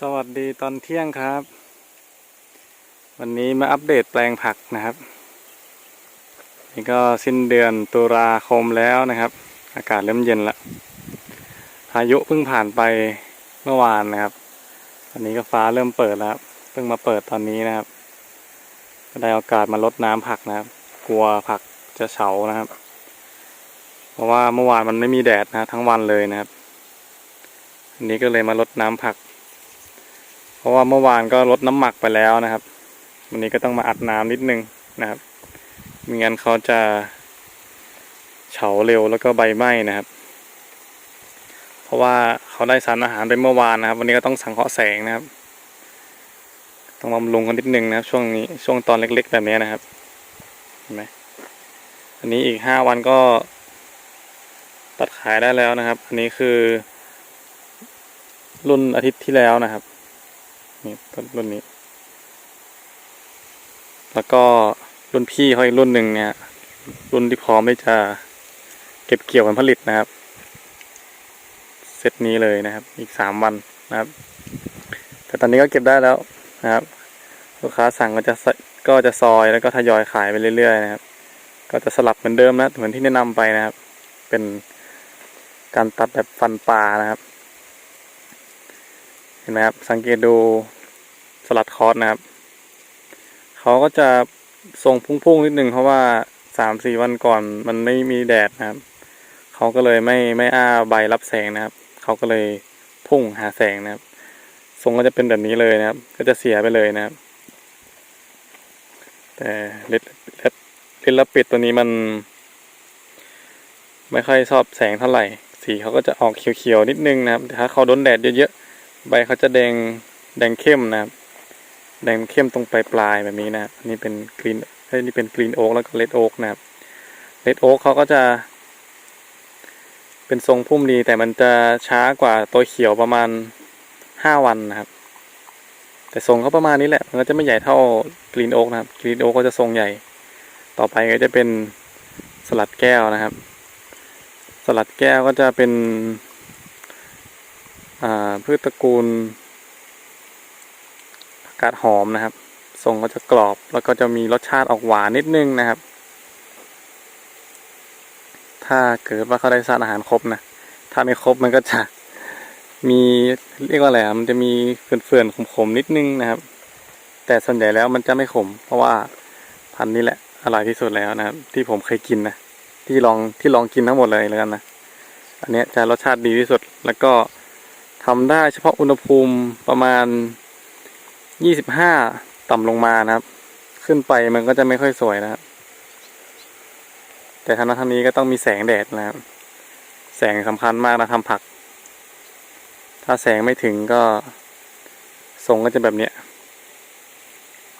สวัสดีตอนเที่ยงครับ วันนี้มาอัปเดตแปลงผักนะครับนี่ก็สิ้นเดือนตุลาคมแล้วนะครับ อากาศเริ่มเย็นละพายุเพิ่งผ่านไปเมื่อวานนะครับวันนี้ก็ฟ้าเริ่มเปิดแล้วเพิ่งมาเปิดตอนนี้นะครับก็ได้โอกาสมาลดน้ำผักนะครับ กลัวผักจะเฉานะครับ เพราะว่าเมื่อวานมันไม่มีแดดนะทั้งวันเลยนะครับ อันนี้ก็เลยมาลดน้ำผัก ราะว่าเมื่อวานก็ลดน้ำหมักไปแล้วนะครับ วันนี้ก็ต้องมาอัดน้ำนิดนึงนะครับไม่งั้นเขาจะเฉาเร็วแล้วก็ใบไหม้นะครับ เพราะว่าเขาได้สารอาหารไปเมื่อวานนะครับ วันนี้ก็ต้องสังเคราะห์แสงนะครับ ต้องบำรุงกันนิดนึงนะครับ ช่วงนี้ช่วงตอนเล็ก ๆ แบบนี้นะครับเห็นไหมอันนี้อีกห้าวันก็ตัดขายได้แล้วนะครับ อันนี้คือ รุ่นอาทิตย์ที่แล้วนะครับ นี่ต้นรุ่นนี้ แล้วก็รุ่นพี่เขาอีกรุ่นหนึ่งเนี่ย รุ่นที่พร้อมที่จะเก็บเกี่ยวผลผลิตนะครับ เซตนี้เลยนะครับ อีกสามวันนะครับ แต่ตอนนี้ก็เก็บได้แล้วนะครับ ลูกค้าสั่งก็จะก็จะซอยแล้วก็ทยอยขายไปเรื่อยๆนะครับ ก็จะสลับเหมือนเดิมนะเหมือนที่แนะนำไปนะครับ เป็นการตัดแบบฟันปลานะครับ เห็นไหมครับ สังเกตดูสลัดคอร์สนะครับ เขาก็จะทรงพุ่งๆนิดนึงเพราะว่าสามสี่วันก่อนมันไม่มีแดดนะครับ เขาก็เลยไม่ไม่อ้าใบรับแสงนะครับ เขาก็เลยพุ่งหาแสงนะครับ ทรงก็จะเป็นแบบนี้เลยนะครับ ก็จะเสียไปเลยนะครับ แต่เลดเลดเลดลปิดตัวนี้มัน ไม่ค่อยชอบแสงเท่าไหร่ สีเขาก็จะออกเขียวๆนิดนึงนะครับถ้าเขาโดนแดดเยอะๆ ใบเขาจะแดงแดงเข้มนะครับ แดงเข้มตรงปลายปลายแบบนี้นะครับอันนี่เป็นกรีนเอ้นี่เป็นกรีนโอ๊กแล้วก็เลดโอ๊กนะครับเลดโอ๊กเขาก็จะ เป็นทรงพุ่มดีแต่มันจะช้ากว่าตัวเขียวประมาณห้าวันนะครับ แต่ทรงเขาประมาณนี้แหละ มันก็จะไม่ใหญ่เท่ากรีนโอ๊กนะครับกรีนโอ๊กก็จะทรงใหญ่ ต่อไปก็จะเป็นสลัดแก้วนะครับ สลัดแก้วก็จะเป็น พืชตระกูลผักกาดหอมนะครับ ทรงก็จะกรอบแล้วก็จะมีรสชาติออกหวานนิดนึงนะครับ ถ้าเกิดว่าเขาได้สารอาหารครบนะ ถ้าไม่ครบมันก็จะมีเรียกว่าอะไรมันจะมีเฟื่อนๆขมๆนิดนึงนะครับ แต่ส่วนใหญ่แล้วมันจะไม่ขม เพราะว่าพันนี้แหละอร่อยที่สุดแล้วนะครับ ที่ผมเคยกินนะที่ลองที่ลองกินทั้งหมดเลยแล้วกันนะอันนี้จะรสชาติดีที่สุดแล้วก็ ทำได้เฉพาะอุณหภูมิประมาณ 25 ต่ำลงมานะครับ ขึ้นไปมันก็จะไม่ค่อยสวยนะครับ แต่ทางนั้นทางนี้ก็ต้องมีแสงแดดนะครับ แสงสำคัญมากนะทำผัก ถ้าแสงไม่ถึงก็ทรงก็จะแบบเนี้ย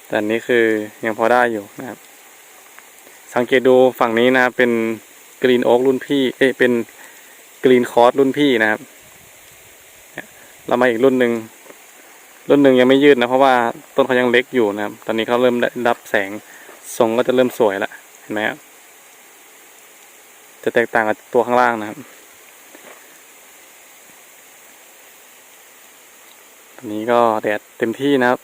แต่นี้คือยังพอได้อยู่นะครับ สังเกตดูฝั่งนี้นะครับเป็นกรีนโอ๊กรุ่นพี่ เอ้ยเป็นกรีนคอร์สรุ่นพี่นะครับ เรามาอีกรุ่นหนึ่งรุ่นหนึ่งยังไม่ยืดนะเพราะว่าต้นเขายังเล็กอยู่นะครับ ตอนนี้เขาเริ่มได้รับแสงทรงก็จะเริ่มสวยแล้วเห็นไหมครับจะแตกต่างกับตัวข้างล่างนะครับตอนนี้ก็แดดเต็มที่นะครับ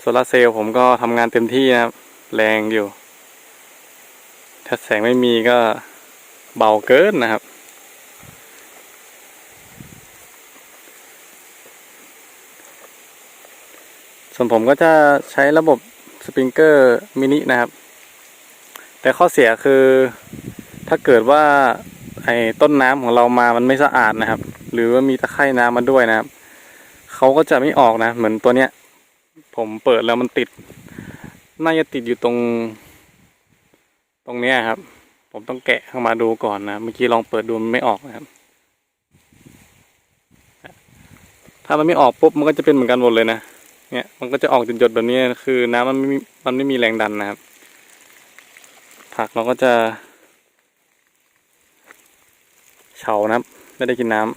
โซลาร์เซลล์ผมก็ทำงานเต็มที่นะครับ แรงอยู่ ถ้าแสงไม่มีก็เบาเกินนะครับ ส่วนผมก็จะใช้ระบบสปริงเกอร์มินินะครับ แต่ข้อเสียคือถ้าเกิดว่าไอ้ต้นน้ำของเรามามันไม่สะอาดนะครับ หรือว่ามีตะไคร่น้ำมาด้วยนะครับเขาก็จะไม่ออกนะ เหมือนตัวเนี้ย ผมเปิดแล้วมันติด น่าจะติดอยู่ตรง ตรงเนี้ยครับ ผมต้องแกะเข้ามาดูก่อนนะ เมื่อกี้ลองเปิดดูมันไม่ออกนะครับ ถ้ามันไม่ออกปุ๊บมันก็จะเป็นเหมือนกันหมดเลยนะ เนี่ยมันก็จะออกหยดๆแบบนี้คือน้ำมันไม่มันไม่มีแรงดันนะครับ ผักเราก็จะเฉานะครับ ไม่ได้กินน้ำ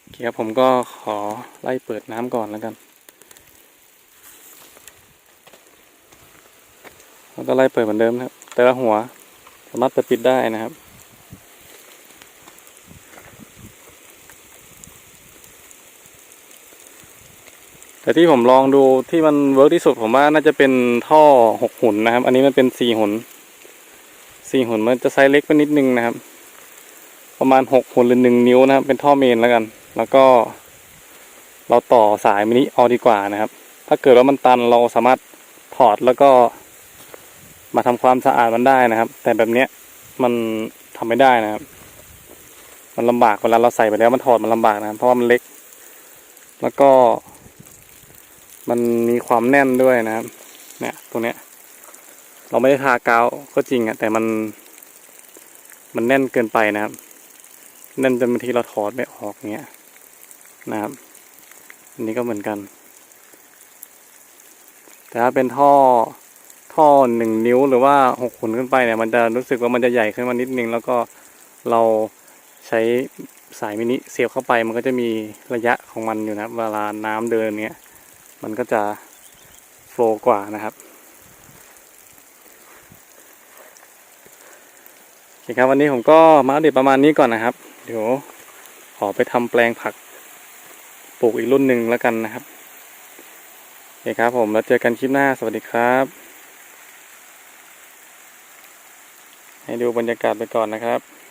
โอเคครับผมก็ขอไล่เปิดน้ำก่อนแล้วกันแล้วก็ไล่เปิดเหมือนเดิมนะครับ แต่ละหัวสามารถเปิดปิดได้นะครับ แต่ที่ผมลองดูที่มันเวิร์กที่สุดผมว่าน่าจะเป็นท่อหกหุ่นนะครับ อันนี้มันเป็นสี่หุ่นสี่หุ่นมันจะไซส์เล็กไปนิดนึงนะครับ ประมาณหกหุ่นหรือหนึ่งนิ้วนะครับ เป็นท่อเมนแล้วกัน แล้วก็ เราต่อสายมินิเอาดีกว่านะครับ ถ้าเกิดว่ามันตันเราสามารถถอดแล้วก็ มาทำความสะอาดมันได้นะครับ แต่แบบเนี้ยมันทำไม่ได้นะครับ มันลำบากเวลาเราใส่ไปแล้วมันถอดมันลำบากนะครับ เพราะว่ามันเล็ก แล้วก็ มันมีความแน่นด้วยนะครับ เนี่ยตรงเนี้ย เราไม่ได้ทากาวก็จริงอะแต่มัน มันแน่นเกินไปนะครับ แน่นจนบางทีเราถอดไม่ออกเงี้ยนะครับ อันนี้ก็เหมือนกัน แต่ถ้าเป็นท่อท่อหนึ่งนิ้วหรือว่าหกขุนขึ้นไปเนี่ย มันจะรู้สึกว่ามันจะใหญ่ขึ้นมานิดนึง แล้วก็เราใช้สายมินิเสียบเข้าไปมันก็จะมีระยะของมันอยู่นะเวลาน้ำเดินเนี้ย มันก็จะโฟล์กว่านะครับโอเคครับวันนี้ผมก็มาอัปเดตประมาณนี้ก่อนนะครับ เดี๋ยวขอไปทำแปลงผักปลูกอีกรุ่นหนึ่งแล้วกันนะครับโอเคครับผมแล้วเจอกันคลิปหน้าสวัสดีครับ ให้ดูบรรยากาศไปก่อนนะครับ